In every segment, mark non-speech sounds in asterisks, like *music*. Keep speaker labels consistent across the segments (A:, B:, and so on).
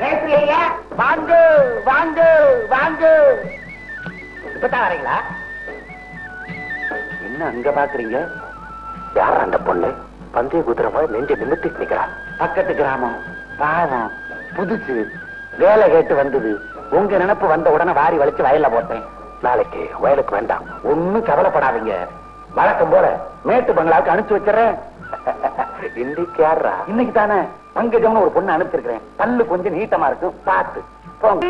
A: மேஸ்திரி வாங்க வாங்க வாங்க. இப்பதான் வரீங்களா?
B: என்ன அங்க பாக்குறீங்க? யார் அந்த பொண்ணு? பந்தய குதிரமா நெஞ்சு நெஞ்ச நிக்கிறா. பக்கத்து கிராமம் பாவம் புதுசு வேலை கேட்டு வந்தது. உங்க நினைப்பு வந்த உடனே வாரி வலிச்சு வயல்ல போட்டேன். நாளைக்கு வயலுக்கு வேண்டாம். ஒண்ணும் கவலைப்படாதீங்க. வழக்கம் போல மேட்டு பங்களாவுக்கு அனுப்பிச்சு வச்சிடறேன். *laughs* இன்னைக்கு யாரா இன்னைக்கு தானே பங்கஜம்னு ஒரு பொண்ணு அனுப்பிச்சிருக்கிறேன். பல்லு கொஞ்சம் நீட்டமா இருக்கு பார்த்து. போங்க.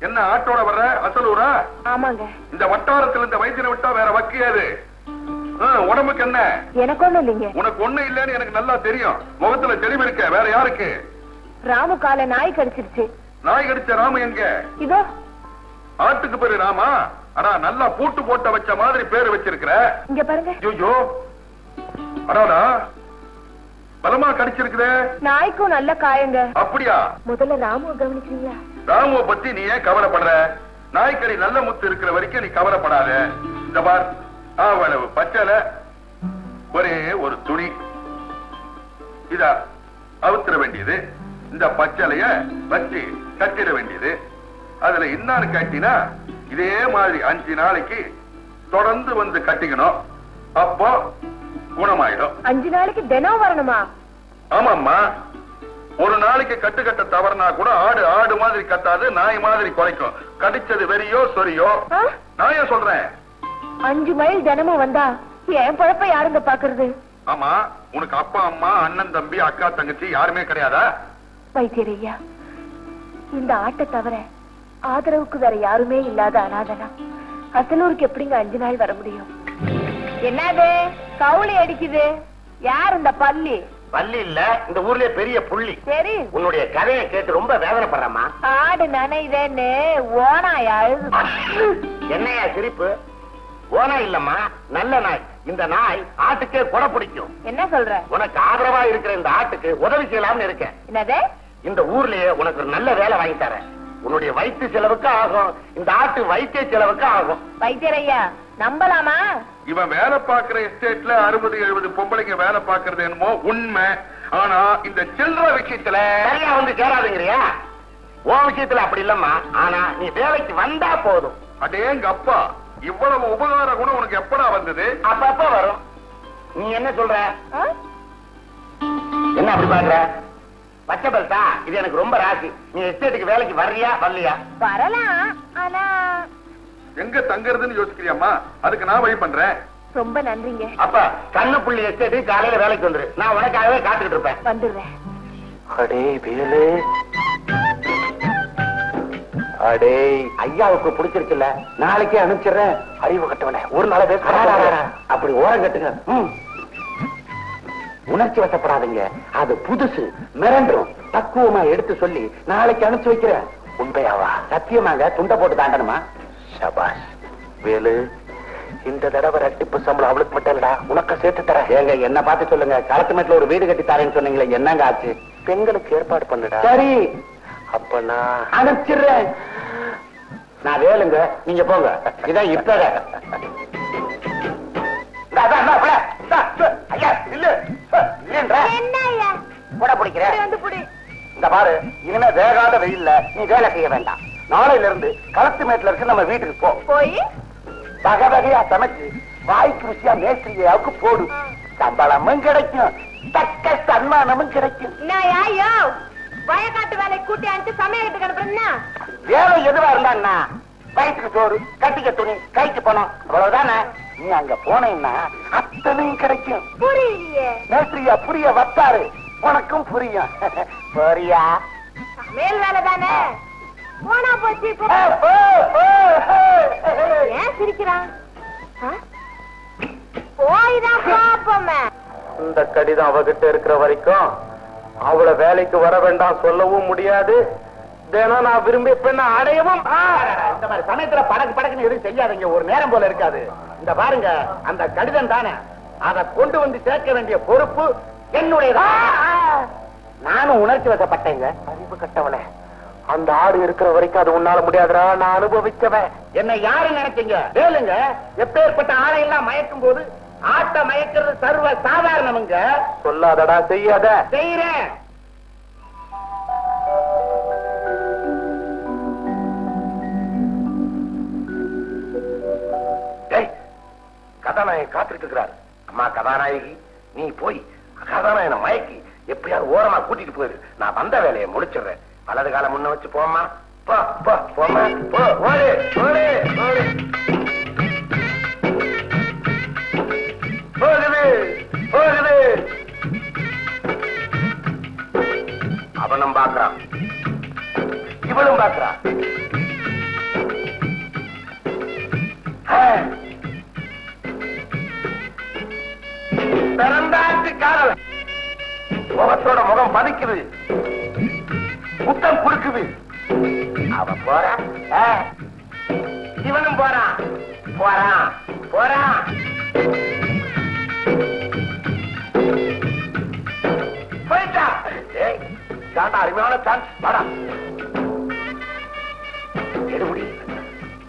C: என்ன ஆட்டோட வர்ற? அசலூரா?
D: ஆமாங்க.
C: இந்த வட்டாரத்துல இந்த வைத்தியரை விட்டா வேற வக்கியாது உடம்புக்கு என்ன?
D: எனக்கு ஒண்ணும் இல்லைங்க.
C: உனக்கு ஒண்ணு இல்லைன்னு எனக்கு நல்லா தெரியும். முகத்துல தெளிவு இருக்க வேற யாருக்கு?
D: ராமு கால நாய் கடிச்சிருச்சு.
C: நாய் கடிச்ச ராம எங்க?
D: இதோ.
C: ஆட்டுக்கு பேரு ராமா. அடா நல்லா பூட்டு போட்ட வச்ச மாதிரி பேரு வச்சிருக்கிற.
D: இங்க பாருங்க.
C: ஐயோ. அடாடா. பலமா கடிச்சிருக்குதே.
D: நாய்க்கும் நல்ல காயங்க.
C: அப்படியா?
D: முதல்ல ராமுவ கவனிக்கிறீங்களா?
C: ராமுவ பத்தி நீ ஏன் கவலைப்படுற? நாய்க்கறி நல்ல முத்து இருக்கிற வரைக்கும் நீ கவலைப்படாத. இந்த பார் அவ்வளவு பச்சலை ஒரே ஒரு துணி. இதா அவுத்துற வேண்டியது. இந்த பச்சலைய வச்சு கட்டிட வேண்டியது. அதுல இன்னாரு கட்டினா இதே மாதிரி அஞ்சு நாளைக்கு தொடர்ந்து வந்து கட்டிக்கணும். அப்போ குணமாயிடும்
D: அஞ்சு நாளைக்கு தினம் வரணுமா?
C: ஆமாம்மா. ஒரு நாளைக்கு கட்டு கட்ட தவறுனா கூட ஆடு ஆடு மாதிரி கத்தாது நாய் மாதிரி குறைக்கும் கடிச்சது வெறியோ சொரியோ? நான் ஏன் சொல்றேன்?
D: அஞ்சு மைல் தினமும் வந்தா என் பழப்ப யாருங்க பாக்குறது?
C: ஆமா உனக்கு அப்பா அம்மா அண்ணன் தம்பி அக்கா தங்கச்சி யாருமே கிடையாதா?
D: வைத்தியரையா இந்த ஆட்டை தவிர ஆதரவுக்கு வேற யாருமே இல்லாத அனாதனா. அசலூருக்கு எப்படிங்க அஞ்சு நாள் வர முடியும்? என்னது? கவுளி அடிக்குது. யார் இந்த பள்ளி
B: பள்ளி இல்ல இந்த ஊர்லயே பெரிய புள்ளி.
D: சரி.
B: உன்னுடைய கதையை கேட்டு ரொம்ப வேதனைப்படுறமா
D: ஆடு நனைதேன்னு ஓனாய் அழுது.
B: என்னையா சிரிப்பு? ஓனா இல்லம்மா நல்ல நாய். இந்த நாய் ஆட்டுக்கே கொடை பிடிக்கும்.
D: என்ன சொல்ற?
B: உனக்கு ஆதரவா இருக்கிற இந்த ஆட்டுக்கு உதவி செய்யலாம்னு இருக்கேன்.
D: என்னது?
B: இந்த ஊர்லயே உனக்கு ஒரு நல்ல வேலை வாங்கி தரேன். உன்னுடைய வயிற்று செலவுக்கு ஆகும். இந்த ஆட்டு வைத்திய செலவுக்கு ஆகும்.
D: வைத்தியரையா? நம்பலாமா?
C: இவன் வேலை பார்க்கிற எஸ்டேட்ல அறுபது எழுபது பொம்பளைங்க வேலை பார்க்கறது என்னமோ உண்மை. ஆனா இந்த சில்லற விஷயத்துல
B: சரியா வந்து சேராதுங்கிறியா? உன் விஷயத்துல அப்படி இல்லம்மா. ஆனா நீ வேலைக்கு வந்தா போதும்.
C: அடேங்க அப்பா இவ்வளவு உபகார குணம் உனக்கு எப்படா வந்தது?
B: அப்பப்ப வரும். நீ என்ன சொல்ற? என்ன அப்படி பாக்குற? பச்சை பெல்ட்டா இது எனக்கு ரொம்ப ராசி. நீ எஸ்டேட்டுக்கு வேலைக்கு வர்றியா? வரலையா?
D: வரலாம். ஆனா
C: எங்க தங்குறதுன்னு யோசிக்கிறியாம்மா? அதுக்கு நான் வழி பண்றேன்.
D: ரொம்ப நன்றிங்க.
B: அப்ப கண்ணுப்புள்ளி எஸ்டேட்டுக்கு காலையில வேலைக்கு வந்துரு. நான் உனக்காகவே காத்துக்கிட்டு இருப்பேன்.
D: வந்துடுறேன்.
B: அடே வேலு. அடே ஐயாவுக்கு பிடிச்சிருச்சுல நாளைக்கே அனுப்பிச்சிடுறேன். அறிவு கட்டவனே. ஒரு நாள பேச அப்படி ஓரம் கட்டுங்க. ம். உணர்ச்சி வசப்படாதீங்க. அது புதுசு மிரண்டும் பக்குவமா எடுத்து சொல்லி நாளைக்கு அனுப்பிச்சு வைக்கிறேன். உண்மையாவா? சத்தியமாங்க துண்டை போட்டு தாண்டணுமா? சபாஷ் வேலு இந்த தடவை ரெட்டிப்பு சம்பளம் அவளுக்கு மட்டும் இல்லடா உனக்க சேர்த்து தரேன். ஏங்க என்ன பார்த்து சொல்லுங்க. களத்து மேட்ல ஒரு வீடு கட்டி தரேன்னு சொன்னீங்களே என்னங்க ஆச்சு? பெண்களுக்கு ஏற்பாடு பண்ணுடா. சரி. அப்ப நான் அனுப்பிச்சிடுறேன். நான் வேலுங்க நீங்க போங்க. இதான் இப்ப இந்த பாரு இனிமே வேகாத வெயில்ல நீ வேலை செய்ய வேண்டாம். நாளையில இருந்து களத்து மேட்ல இருக்கு நம்ம வீட்டுக்கு போ.
D: போய்?
B: வகை வகையா சமைச்சு வாய்க்கு ருசியா மேஸ்திரியாவுக்கு போடு. சம்பளமும் கிடைக்கும். தக்க சன்மானமும் கிடைக்கும்.
D: வயக்காட்டு வேலை கூட்டி அனுப்பிச்சு சமையல் கிடப்புறேன்னா
B: வேலை எதுவா இருந்தான்னா வயிற்றுக்கு சோறு கட்டிக்க துணி கைக்கு பணம் அவ்வளவுதானே? நீ அங்க போனீங்கன்னா அத்தனையும் கிடைக்கும்.
D: புரியலையே.
B: மேஸ்திரியா புரிய வத்தாரு உனக்கும் புரியும். *laughs* புரியா
D: சமையல் வேலை தானே போனா போச்சு. ஏன் சிரிக்கிறான்? ஆ? போய் தான் பாப்போமே.
B: இந்த கடிதம் அவகிட்ட இருக்கிற வரைக்கும் அவளை வேலைக்கு வர வேண்டாம் சொல்லவும் முடியாது. தினம் நான் விரும்பிய பெண்ணை அடையவும்! இந்த மாதிரி சமயத்துல படக்கு படக்குன்னு எதுவும் செய்யாதீங்க. ஒரு நேரம் போல இருக்காது. இந்த பாருங்க அந்த கடிதம் தானே? அதை கொண்டு வந்து சேர்க்க வேண்டிய பொறுப்பு என்னுடையதான் நானும் உணர்ச்சி வசப்பட்டேங்க. அறிவு கட்டவனே. அந்த ஆடு இருக்கிற வரைக்கும் அது உன்னால முடியாதுடா நான் அனுபவிச்சவன். என்ன யாரு நினைச்சீங்க? கேளுங்க. எப்பேற்பட்ட ஆளையெல்லாம் மயக்கும் போது ஆட்ட மயக்கிறது சர்வ சாதாரணமுங்க.
A: சொல்லாதடா செய்யாத.
B: செய்யறேன்
A: டேய் கதாநாயகன் காத்துட்டு இருக்கிறார் அம்மா கதாநாயகி நீ போய் கதாநாயகனை மயக்கி எப்படியாவது ஓரமா கூட்டிட்டு போயிரு. நான் வந்த வேலையை முடிச்சிடுறேன். வலது காலம் முன்ன வச்சு போமா போ போ போ ஓடு ஓடு ஓடு. போகுது போகுது. அவனும் பாக்குறான் இவளும் பாக்குறா பிறந்தாட்டு காரல். முகத்தோட முகம் பதிக்குது. முத்தம் குடுக்குது அவன் போறா ஆ. இவனும் போறான். போறான். போறான். போயிட்டா. ஏய் அருமையான சான்ஸ் வாடா. எடுபடி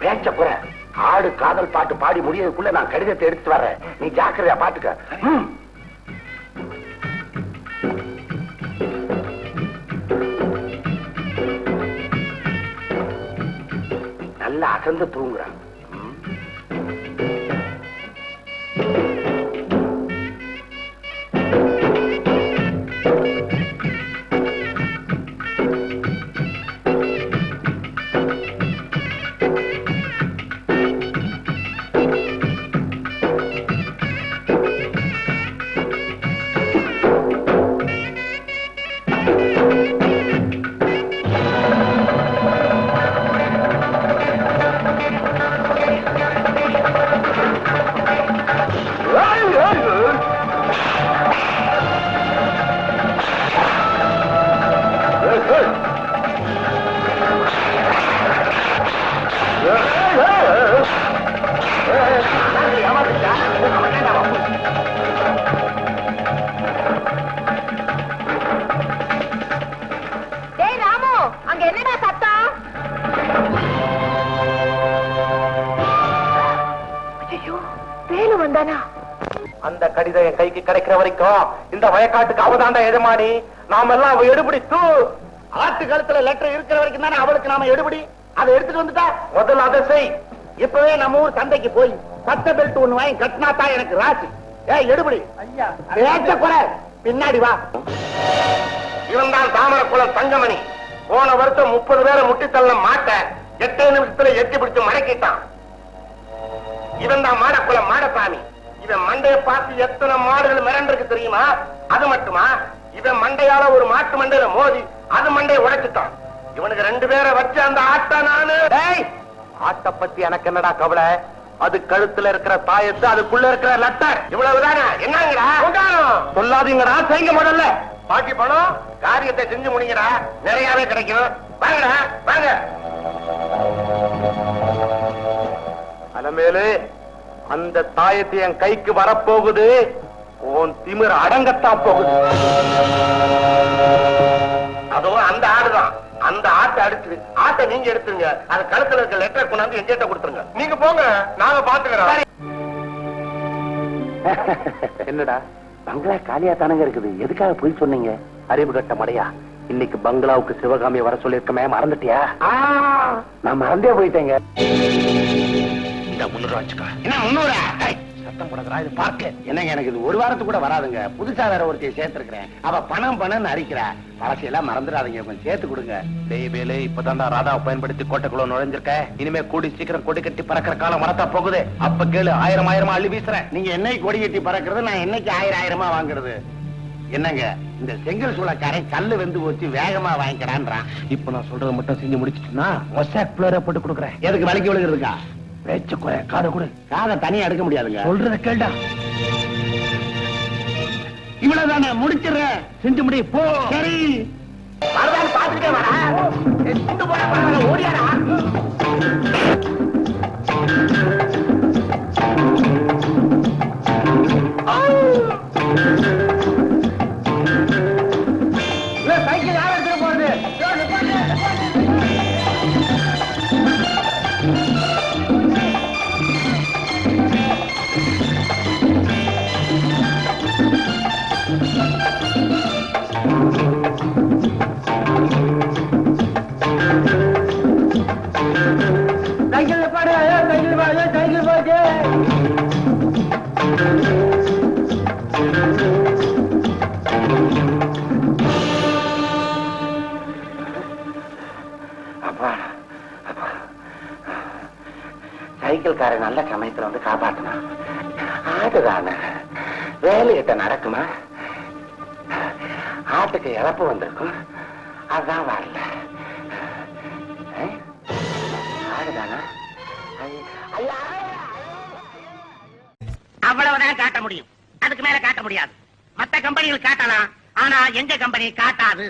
A: பேச்ச போற. ஆடு காதல் பாட்டு பாடி முடியதுக்குள்ள நான் கடிதத்தை எடுத்து வர்றேன். நீ ஜாக்கிரதையா பாத்துக்க. ம். நல்லா அசந்து தூங்குறான் கைக்கு கிடைக்கிற வரைக்கும் இந்த வயக்காட்டுக்கு அவதாண்டா எஜமானி. நாம எல்லாம் அவ எடுபடி. தூ.
B: ஆட்டு கழுத்துல லெட்டர் இருக்கிற வரைக்கும் தானே அவளுக்கு நாம எடுபடி? அதை எடுத்துட்டு வந்துட்டா?
A: முதல்ல அதை செய்.
B: இப்பவே நம்ம ஊர் சந்தைக்கு போய் பத்த பெல்ட் ஒண்ணு வாங்கி கட்டினா தான் எனக்கு ராசி. ஏய் எடுபடி. ஐயா குறை. பின்னாடி வா.
A: இவன் தான் தாமரக்குளம் தங்கமணி. போன வருஷம் முப்பது பேரை மாட்ட எட்டே நிமிஷத்துல எட்டி பிடிச்சு மடக்கிட்டான். இவன் தான் மாடக்குளம் மாடசாமி. இவன் மண்டைய பார்த்து எத்தனை மாடுகள் மிரண்டிருக்கு தெரியுமா? அது மட்டுமா? இவன் மண்டையால ஒரு மாட்டு மண்டையில மோதி அது மண்டையை உடைச்சிட்டான். இவனுக்கு ரெண்டு பேரை வச்சு அந்த ஆட்ட நானு. ஆட்ட பத்தி எனக்கு என்னடா கவலை? அது கழுத்துல இருக்கிற தாயத்து அதுக்குள்ள இருக்கிற லட்டர். இவ்வளவுதானே? என்னங்கடா? சொல்லாதீங்கடா செய்ய முதல்ல. பாக்கி பணம் காரியத்தை செஞ்சு முடிங்கடா. நிறையவே கிடைக்கும். வாங்கடா வாங்க. அலமேலு அந்த தாயத்து என் கைக்கு வரப்போகுது உன் திமிர் அடங்கத்தான் போகுது. அதோ அந்த ஆடுதான். அந்த ஆட்டை அடிச்சு ஆட்டை நீங்க எடுத்துருங்க. அது கழுத்துல இருக்க லெட்டர் கொண்டாந்து எங்கிட்ட கொடுத்துருங்க. நீங்க போங்க. நாங்க பாத்துக்கிறோம். *laughs* என்னடா? பங்களா காலியா தானங்க இருக்குது. எதுக்காக போய் சொன்னீங்க? அறிவு கட்ட மடையா. இன்னைக்கு பங்களாவுக்கு சிவகாமி வர சொல்லிருக்கமே மறந்துட்டியா? நான் மறந்தே போயிட்டேங்க. இந்த முன்னூறு வச்சுக்கோ. என்ன முன்னூறா? ஏய், சத்தம் போடுறா இது பார்க்க. என்னங்க எனக்கு இது ஒரு வாரத்துக்கு கூட வராதுங்க. புதுசா வேற ஒருத்தைய சேர்த்திருக்கிறேன். அவ பணம் பணம்னு அரிக்கிறா. பழசையெல்லாம் மறந்துடாதீங்க கொஞ்சம் சேர்த்து கொடுங்க. டேய் வேலு இப்பதான் ராதாவை பயன்படுத்தி கோட்டைக்குள்ள நுழைஞ்சிருக்க. இனிமே கூடி சீக்கிரம் கொடி கட்டி பறக்கிற காலம் வரத்தா போகுது. அப்ப கேளு ஆயிரம் ஆயிரமா அள்ளி வீசுறேன்.
B: நீங்க என்னைக்கு கொடி கட்டி பறக்கிறது நான் என்னைக்கு ஆயிரம் ஆயிரமா வாங்குறது?
A: என்னங்க இந்த செங்கல் சூளக்காரன் கல்லு வெந்து போச்சு வேகமா வாங்கிக்கிறான்றான் இப்ப நான் சொல்றதை மட்டும் செஞ்சு முடிச்சிட்டுனா மொசாக் பிளேர போட்டு கொடுக்குறேன்.
B: எதுக்கு விலைக்கு விழுகிறதுக்கா?
A: பேச்சு காதை கொடு.
B: காதை தனியா எடுக்க முடியாதுங்க.
A: சொல்றத கேள்டா.
B: இவ்வளவுதானே முடிச்சிடுறேன்.
A: செஞ்சு முடி போ.
B: சரி.
A: பாத்துட்டே வரா
B: சைக்கிள்காரன் நல்ல சமயத்துல வந்து காப்பாத்தினா ஆடுதானே வேலையிட்ட நடக்குமா? ஆட்டுக்கு இழப்பு வந்திருக்கும். அதான் வரல. ஆடுதானா
A: அவ்வளவுதான் காட்ட முடியும். அதுக்கு மேல காட்ட முடியாது. மத்த கம்பெனிகள் காட்டலாம். ஆனா எங்க கம்பெனி காட்டாது?